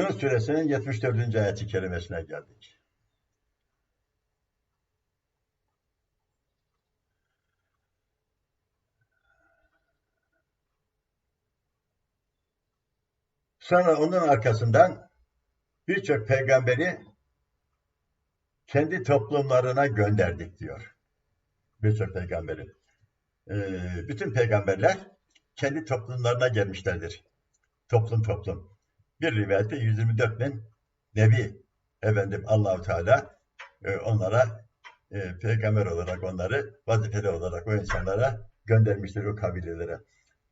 Yunus suresinin 74. ayeti kerimesine geldik. Sonra onun arkasından birçok peygamberi kendi toplumlarına gönderdik diyor. Birçok peygamberi. Ee, bütün peygamberler kendi toplumlarına gelmişlerdir. Toplum toplum. Bir rivayette 124 bin Nebi efendim Allahu Teala e, onlara e, peygamber olarak onları vazifeli olarak o insanlara göndermiştir o kabilelere.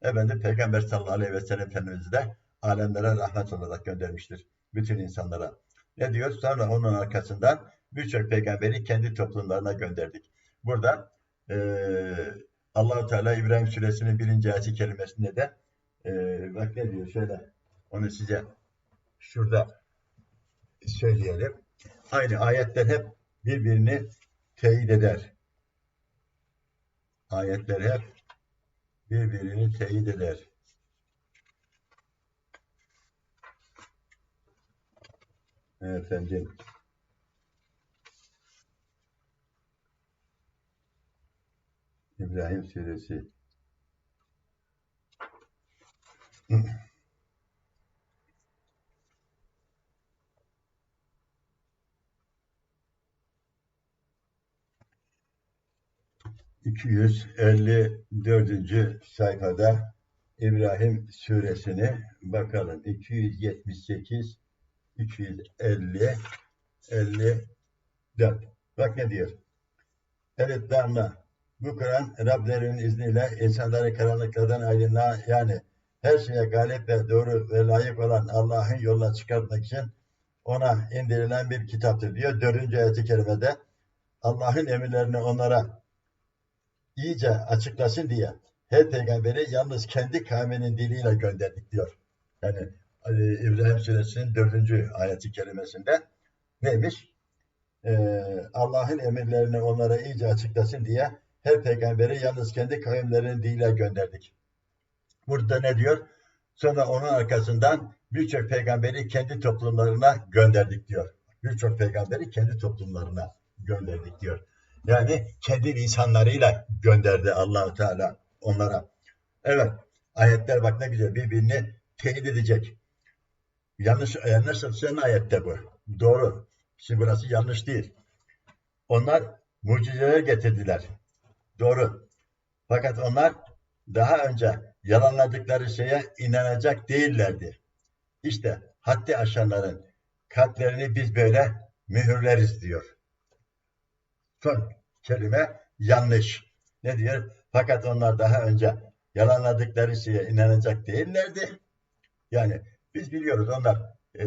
Efendim Peygamber sallallahu aleyhi ve sellem Efendimiz de alemlere rahmet olarak göndermiştir. Bütün insanlara. Ne diyor? Sonra onun arkasından birçok peygamberi kendi toplumlarına gönderdik. Burada e, Allahu Teala İbrahim suresinin birinci ayeti kelimesinde de e, bak ne diyor şöyle onu size şurada söyleyelim. Aynı ayetler hep birbirini teyit eder. Ayetler hep birbirini teyit eder. Efendim. İbrahim Suresi. İki yüz elli dördüncü sayfada İbrahim suresini bakalım. 278 250 54. Bak ne diyor? Evet damla. Bu Kur'an Rablerinin izniyle insanları karanlıklardan aydınlığa yani her şeye galip ve doğru ve layık olan Allah'ın yoluna çıkartmak için ona indirilen bir kitaptır diyor. Dördüncü ayeti kerimede Allah'ın emirlerini onlara iyice açıklasın diye her peygamberi yalnız kendi kavminin diliyle gönderdik diyor. Yani İbrahim Suresinin dördüncü ayeti kelimesinde neymiş? Ee, Allah'ın emirlerini onlara iyice açıklasın diye her peygamberi yalnız kendi kavimlerinin diliyle gönderdik. Burada ne diyor? Sonra onun arkasından birçok peygamberi kendi toplumlarına gönderdik diyor. Birçok peygamberi kendi toplumlarına gönderdik diyor. Yani kendi insanlarıyla gönderdi Allahu Teala onlara. Evet, ayetler bak ne güzel birbirini teyit edecek. Yanlış, yanlış senin ayette bu. Doğru. Şimdi burası yanlış değil. Onlar mucizeler getirdiler. Doğru. Fakat onlar daha önce yalanladıkları şeye inanacak değillerdi. İşte haddi aşanların kalplerini biz böyle mühürleriz diyor. Son kelime yanlış. Ne diyor? Fakat onlar daha önce yalanladıkları şeye inanacak değillerdi. Yani biz biliyoruz onlar e,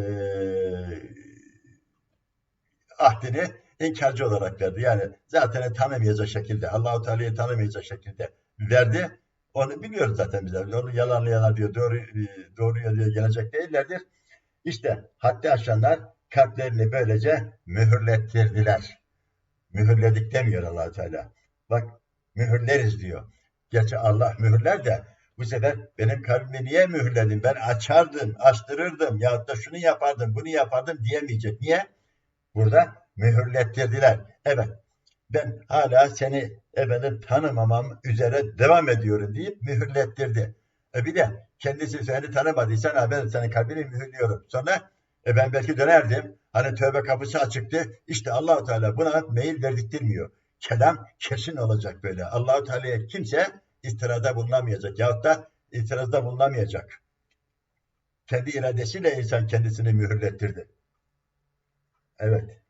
ahdini inkarcı olarak verdi. Yani zaten tanımayacak şekilde, Allahu Teala'yı tanımayacak şekilde verdi. Onu biliyoruz zaten biz. Onu yalanlayanlar diyor, doğru doğruya diye gelecek değillerdir. İşte haddi aşanlar kalplerini böylece mühürlettirdiler. Mühürledik demiyor allah Teala. Bak mühürleriz diyor. Gerçi Allah mühürler de bu sefer benim kalbimi niye mühürledin? Ben açardım, açtırırdım ya da şunu yapardım, bunu yapardım diyemeyecek. Niye? Burada mühürlettirdiler. Evet, ben hala seni efendim tanımamam üzere devam ediyorum deyip mühürlettirdi. E bir de kendisi seni tanımadıysan ha ben senin kalbini mühürlüyorum. Sonra e ben belki dönerdim. Hani tövbe kapısı açıktı. İşte Allahu Teala buna mail verdirtmiyor. Kelam kesin olacak böyle. Allahu Teala'ya kimse istirada bulunamayacak yahut da itirazda bulunamayacak. Kendi iradesiyle insan kendisini mühürlettirdi. Evet.